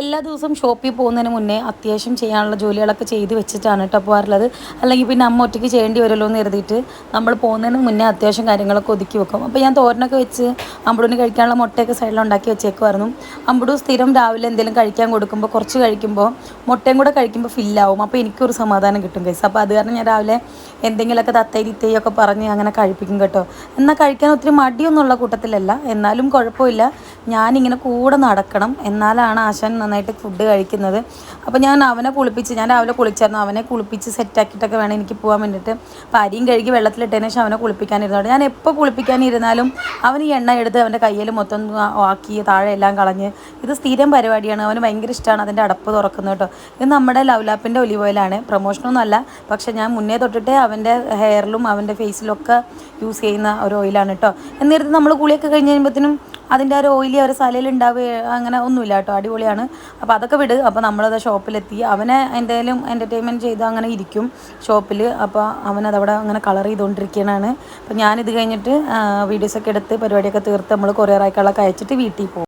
എല്ലാ ദിവസവും ഷോപ്പിൽ പോകുന്നതിന് മുന്നേ അത്യാവശ്യം ചെയ്യാനുള്ള ജോലികളൊക്കെ ചെയ്ത് വെച്ചിട്ടാണ് കേട്ടോ പോകാറുള്ളത്. അല്ലെങ്കിൽ പിന്നെ അമ്മ ഒറ്റയ്ക്ക് ചെയ്യേണ്ടി വരുമല്ലോ എന്ന് കരുതിയിട്ട് നമ്മൾ പോകുന്നതിന് മുന്നേ അത്യാവശ്യം കാര്യങ്ങളൊക്കെ ഒതുക്കി വെക്കും. അപ്പോൾ ഞാൻ തോരനൊക്കെ വെച്ച് അമ്പുടിന് കഴിക്കാനുള്ള മുട്ടയൊക്കെ സൈഡിൽ ഉണ്ടാക്കി വെച്ചേക്കുമായിരുന്നു അമ്പുടു സ്ഥിരം രാവിലെ എന്തെങ്കിലും കഴിക്കാൻ കൊടുക്കുമ്പോൾ കുറച്ച് കഴിക്കുമ്പോൾ മുട്ടയും കൂടെ കഴിക്കുമ്പോൾ ഫില്ലാവും അപ്പോൾ എനിക്കൊരു സമാധാനം കിട്ടും കേസ് അപ്പോൾ അത് കാരണം ഞാൻ രാവിലെ എന്തെങ്കിലുമൊക്കെ തത്തൈ തിത്തൈയൊക്കെ പറഞ്ഞ് അങ്ങനെ കഴിപ്പിക്കും കേട്ടോ. എന്നാൽ കഴിക്കാൻ ഒത്തിരി മടിയൊന്നുമുള്ള കൂട്ടത്തിലല്ല. എന്നാലും കുഴപ്പമില്ല. ഞാനിങ്ങനെ കൂടെ നടക്കണം. എന്നാലാണ് ആശാൻ നന്നായിട്ട് ഫുഡ് കഴിക്കുന്നത്. അപ്പോൾ ഞാൻ അവനെ കുളിപ്പിച്ച് ഞാൻ രാവിലെ കുളിച്ചായിരുന്നു. അവനെ കുളിപ്പിച്ച് സെറ്റാക്കിയിട്ടൊക്കെ വേണം എനിക്ക് പോകാൻ വേണ്ടിയിട്ട്. അപ്പോൾ അരിയും കഴുകി വെള്ളത്തിലിട്ടതിന് ശേഷം അവനെ കുളിപ്പിക്കാനിരുന്നോട്ടെ ഞാൻ എപ്പോൾ കുളിപ്പിക്കാനിരുന്നാലും അവന് എണ്ണ എടുത്ത് അവന്റെ കയ്യിൽ മൊത്തം ആക്കി താഴെ എല്ലാം കളഞ്ഞ്. ഇത് സ്ഥിരം പരിപാടിയാണ്. അവന് ഭയങ്കര ഇഷ്ടമാണ് അതിന്റെ അടപ്പ് തുറക്കുന്നത് കേട്ടോ. ഇത് നമ്മുടെ ലവ്ലാപ്പിന്റെ ഒലിവ് ഓയിലാണ്. പ്രൊമോഷനൊന്നും അല്ല. പക്ഷെ ഞാൻ മുന്നേ തൊട്ടിട്ട് അവന്റെ ഹെയറിലും അവന്റെ ഫേസിലും ഒക്കെ യൂസ് ചെയ്യുന്ന ഒരു ഓയിലാണ് കേട്ടോ. എന്നിരുന്ന് നമ്മൾ കുളിയൊക്കെ കഴിഞ്ഞ് കഴിയുമ്പോഴത്തേനും അതിന്റെ ഒരു ഓയിലി ഒരു സലയിൽ ഉണ്ടാവുക അങ്ങനെ ഒന്നുമില്ല കേട്ടോ അടിപൊളിയാണ്. അപ്പോൾ അതൊക്കെ വിട്. അപ്പോൾ നമ്മളത് ഷോപ്പിലെത്തി അവനെ എന്തെങ്കിലും എന്റർടൈൻമെന്റ് ചെയ്ത് അങ്ങനെ ഇരിക്കും ഷോപ്പിൽ അപ്പോൾ അവനതവിടെ അങ്ങനെ കളർ ചെയ്തുകൊണ്ടിരിക്കുകയാണ് അപ്പോൾ ഞാനിത് കഴിഞ്ഞിട്ട് വീഡിയോസൊക്കെ എടുത്ത് പരിപാടിയൊക്കെ തീർത്ത് നമ്മൾ കൊറിയർ ആയിക്കളൊക്കെ അയച്ചിട്ട് വീട്ടിൽ പോകും.